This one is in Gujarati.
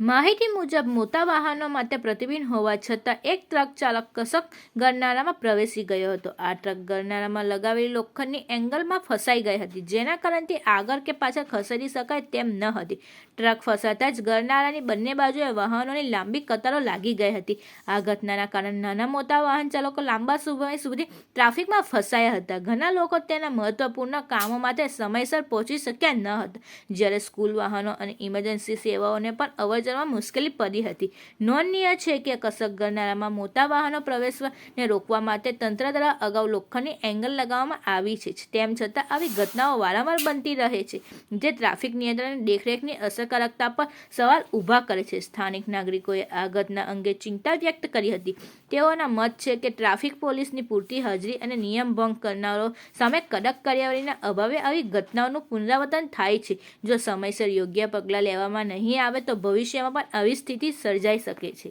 માહિતી મુજબ, મોટા વાહનો માટે પ્રતિબિંબ હોવા છતાં એક ટ્રક ચાલક કસક ગરનાળામાં પ્રવેશી ગયો હતો. આ ટ્રક ગરનાળામાં લગાવેલી લોખંડની એંગલમાં ફસાઈ ગઈ હતી, જેના કારણે આગળ કે પાછળ ખસેડી શકાય તેમ ન હતી. ટ્રક ફસાતા જ ગરનાળાની બંને બાજુએ વાહનોની લાંબી કતારો લાગી ગઈ હતી. આ ઘટનાના કારણે નાના મોટા વાહન ચાલકો લાંબા સમય સુધી ટ્રાફિકમાં ફસાયા હતા. ઘણા લોકો તેના મહત્વપૂર્ણ કામો માટે સમયસર પહોંચી શક્યા ન હતા. જ્યારે સ્કૂલ વાહનો અને ઇમરજન્સી સેવાઓને પણ અવરજવરમાં મુશ્કેલી પડી હતી. નોંધનીય છે કે કસક ગરનાળામાં મોટા વાહનો પ્રવેશને રોકવા માટે તંત્ર દ્વારા અગાઉ લોખંડની એંગલ લગાવવામાં આવી છે. તેમ છતાં આવી ઘટનાઓ વારંવાર બનતી રહે છે, જે ટ્રાફિક નિયંત્રણ દેખરેખની અસરકારકતા પર સવાલ ઊભા કરે છે. સ્થાનિક નાગરિકોએ આ ઘટના અંગે ચિંતા વ્યક્ત કરી હતી. તેઓના મત છે કે ટ્રાફિક પોલીસની પૂરતી હાજરી અને નિયમ ભંગ કરનારો સામે કડક કાર્યવાહીના અભાવે આવી ઘટનાઓનું પુનરાવર્તન થાય છે. જો સમયસર યોગ્ય પગલાં લેવામાં નહીં આવે તો ભવિષ્યમાં પણ આવી સ્થિતિ સર્જાઈ શકે છે.